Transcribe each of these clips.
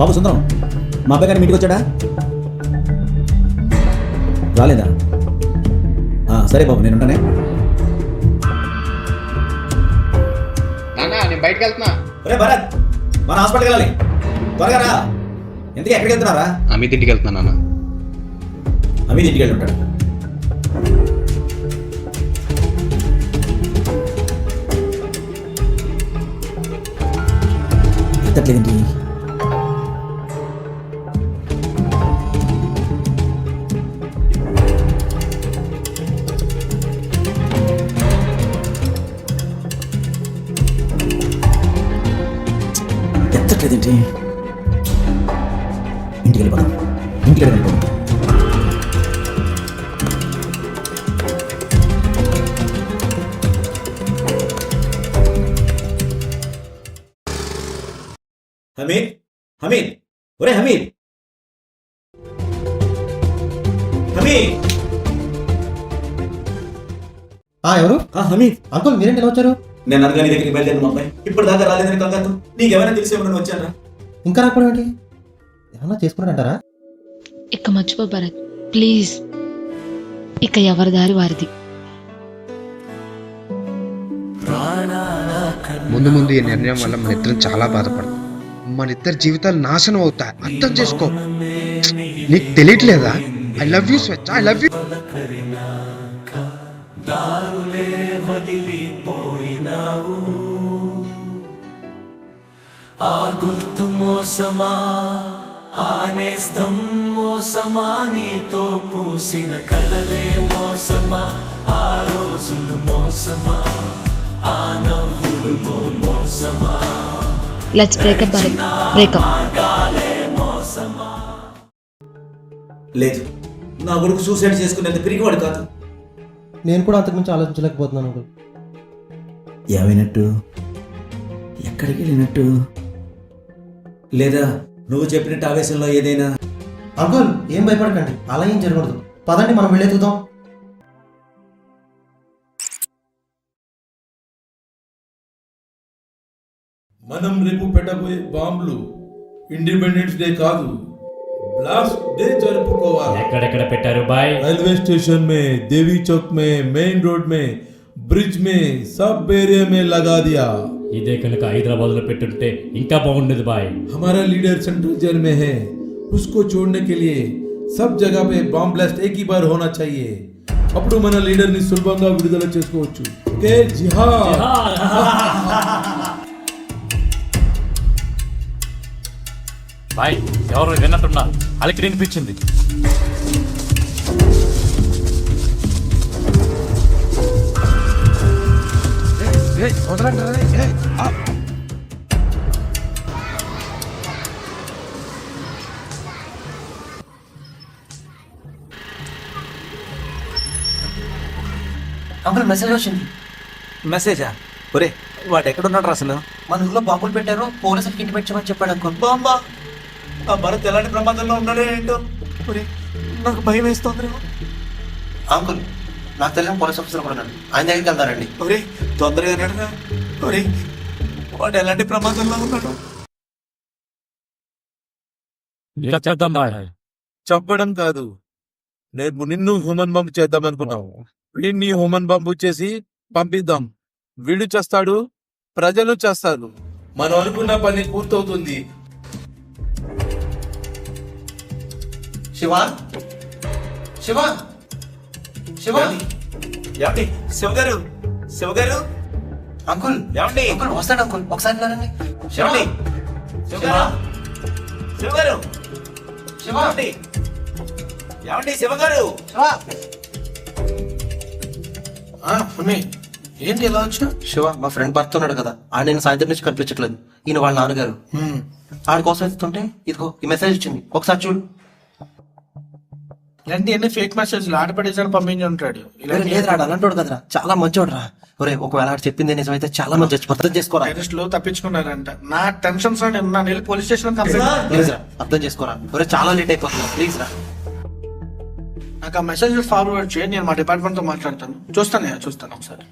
బాబు సుందరం మా అబ్బాయి గారి మీటికి వచ్చాడా రాలేదా? సరే బాబు నేను ఉంటానే. నేను బయటకు వెళ్తున్నా. ఒరే భరత్ మన హాస్పిటల్కి వెళ్ళాలి. త్వరగా రా. ఎందుకు ఎక్కడికి వెళ్తున్నారా అమిత్ ఇంటికి వెళ్తున్నా నాన్న. అమీద్ ఇంటికి వెళ్ళి ఉంటాడు. ఎత్తట్లేదేంటి? హమీద్ హమీద్ ఒరే హమీద్. హమీద్. ఆ ఎవరు? ఆ హమీద్. అంకుల్ మీరేంటి ఎలా వచ్చారు? నేను అనగా నీ దగ్గరికి బయలుదేరిన మా అబ్బాయి. ఇప్పుడు దాకా రాలేదని కంగారు నీకేమైనా తెలిసేమని వచ్చాను ఇంకా రాకపోవడం ఏంటి? ఏమన్నా చేసుకున్నారంటారా? ఇక మర్చిపో భరత్ ప్లీజ్. ఇక ఎవరి దారి వారిది. ముందు ముందు ఈ నిర్ణయం వల్ల మన ఇద్దరం చాలా బాధపడతాం. మన ఇద్దరి జీవితాలు నాశనం అవుతాయి. అర్థం చేసుకో. నీకు తెలియట్లేదా? I love you Swachha. I love you ఆ గుర్తు మోసమా ఆనేస్తం మోసమా నీతో పూసిన కలలే మోసమా ఆ రోజులు మోసమా ఆ నవ్వులు మోసమా? Let's break up Bharat break up లేదు. నా కొడుకు సూసైడ్ చేసుకునేంత పిరిగివాడు కాదు. నేను కూడా అంతకుమించి ఆలోచించలేకపోతున్నాను అంకుల్. ఏమైనట్టు? ఎక్కడికి వెళ్ళినట్టు? లేదా నువ్వు చెప్పినట్టు ఆవేశంలో ఏదైనా? అంకుల్ ఏం భయపడకండి. అలా ఏం జరగకూడదు. పదండి మనం వెళ్ళేతుదాం మనం రేపు పెట్టబోయే బాంబులు ఇండిపెండెన్స్ డే కాదు బ్లాస్ట్ డే జరుపుకోవాలి ఎక్కడెక్కడ పెట్టారు బాయ్ रेलवे स्टेशन में देवी चौक में मेन रोड में ब्रिज में सब एरिया में लगा दिया ఇదే కనుక హైదరాబాద్ లో పెట్టుంటే ఇంకా బాగుండేది బాయ్ हमारा लीडर सेंट्रल जेल में है उसको छोड़ने के लिए सब जगह पे బాంబ్ బ్లాస్ట్ एक ही बार होना चाहिए అప్పుడు మన లీడర్ ని సులభంగా విడుదల చేసుకోవచ్చు ఓకే జిహాద్ బాయ్ ఎవరు విన్నట్టున్నారు అలికి వినిపించింది. అంకుల్ మెసేజ్ వచ్చింది. మెసేజా? ఒరే వాడు ఎక్కడున్నాడు రా అసలు? మన ఊళ్ళో బాంబులు పెట్టారు పోలీసులకి ఇంటిమేట్ చేయమని చెప్పాడు అంకుల్. బాంబా? ఆ భరత్ ఎలాంటి ప్రమాదంలో ఉన్నాడో ఏంటో? నాకు భయం వేస్తోంది అంకుల్ నాకు తెలియని పోలీస్ ఆఫీసర్ కూడా ఉన్నాడు ఆయన దగ్గరికి వెళ్తారండి. ఒరే తొందరగా నడరా ఒరే వాడు ఎలాంటి ప్రమాదంలో ఉన్నాడు? ఇలా చేద్దాం చంపడం కాదు. నేను నిన్ను హ్యూమన్ బంప్ చేద్దాం అనుకున్నావు వీడిని హ్యూమన్ బంప్ చేసి పంపిద్దాం. వీడు చేస్తాడు ప్రజలు చేస్తారు. మనం అనుకున్న పని పూర్తవుతుంది. శివ శివ శివ ఏమండి? శివగారు? శివగారు? అంకుల్ ఏమండి? అంకుల్ వస్తాడు అంకుల్. ఒకసారి వెళ్ళండి. శివ ఏమండి శివగారు? శివ ఏమండి? ఏమండి శివగారు? శివ మమ్మీ ఏంటి ఇలా వచ్చా శివ మా ఫ్రెండ్ భర్త ఉన్నాడు కదా. ఆయన నేను సాయంత్రం నుంచి కనిపించట్లేదు. ఈయన వాళ్ళ నాన్నగారు. ఆడి కోసం ఎత్తుతుంటే ఇదిగో ఈ మెసేజ్ వచ్చింది ఒకసారి చూడు. ఇలాంటి అన్ని ఫేక్ మెసేజ్లు ఆడపడేసాడు పంపించి ఉంటాడు. ఒరేయ్, లేదు రాడు అలాంటోడు కదరా. చాలా మంచోడు రా ఒరే ఒకవేళ ఆడు చెప్పింది నిజమైతే చాలా మంది చచ్చిపో అర్థం చేసుకోరా? టెరరిస్ట్లో తప్పించుకున్నారంట. నా టెన్షన్స్లో నేను వెళ్ళి పోలీస్ స్టేషన్ కంప్లైంట్ ప్లీజ్ రా అర్థం చేసుకోరా? ఒరే చాలా లేట్ అయిపోతుంది. ప్లీజ్ రా. నాకు ఆ మెసేజ్ ఫార్వర్డ్ చేయి నేను మా డిపార్ట్మెంట్తో మాట్లాడతాను. చూస్తాను చూస్తాను ఒకసారి.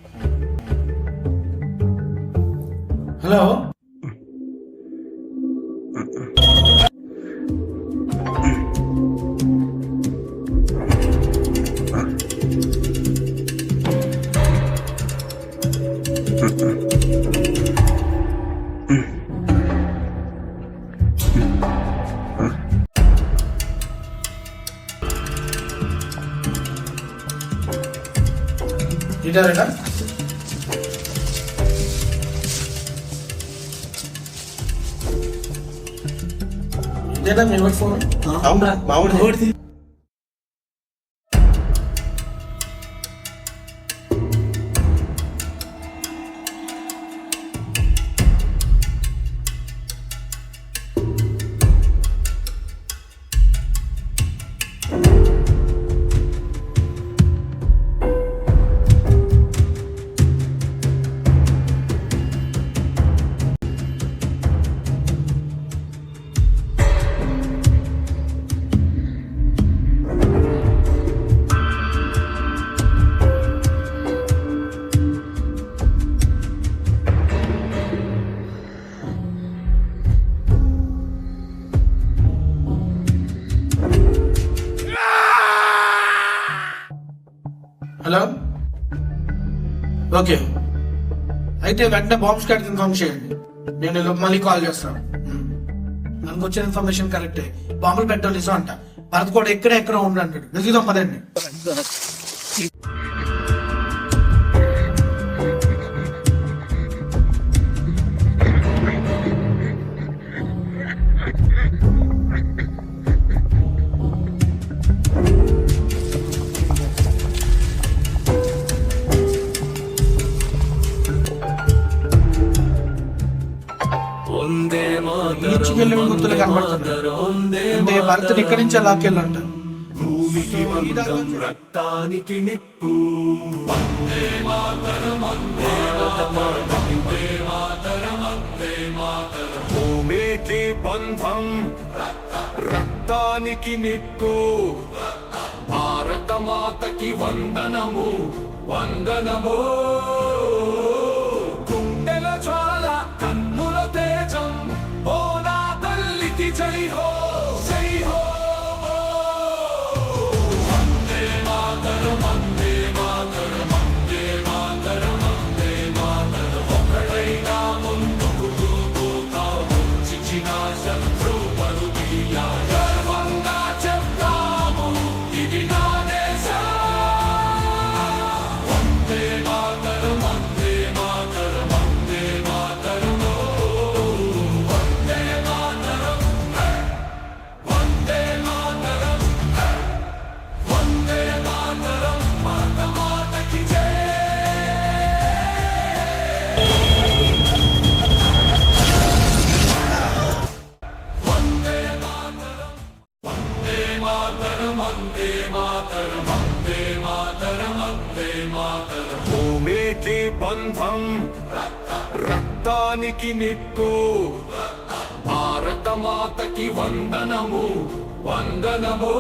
హలో? ఇదేనా ఇదేనా మీ ఫోన్? అవునరా మామిడి హలో? ఓకే. అయితే వెంటనే బాంబ్ స్క్వాడ్ ఇన్ఫార్మ్ చేయండి. నేను మళ్ళీ కాల్ చేస్తాను. మనకు వచ్చిన ఇన్ఫర్మేషన్ కరెక్టే. బాంబులు పెట్టాలి నిజం అంట. భరత్ కూడా ఎక్కడ ఎక్కడ ఉండు అంటాడు పదండి. ఈడ్చుకు వెళ్ళిన గుర్తులు కనబడుతుంది అంటే భరత్ని ఇక్కడి నుంచే లాక్కెళ్ళంట భూమికి బంధం రక్తానికి నిప్పు. వందే మాతరం వందే మాతరం వందే మాతరం వందే మాతరం. భూమికి బంధం రక్తానికి నిప్పు. భారత మాతకి వందనము వందనము. వందే మాతరం వందే మాతరం వందే మాతరం భూమికి బంధం రక్తానికి నిప్పు భారత మాతకి వందనము వందనము.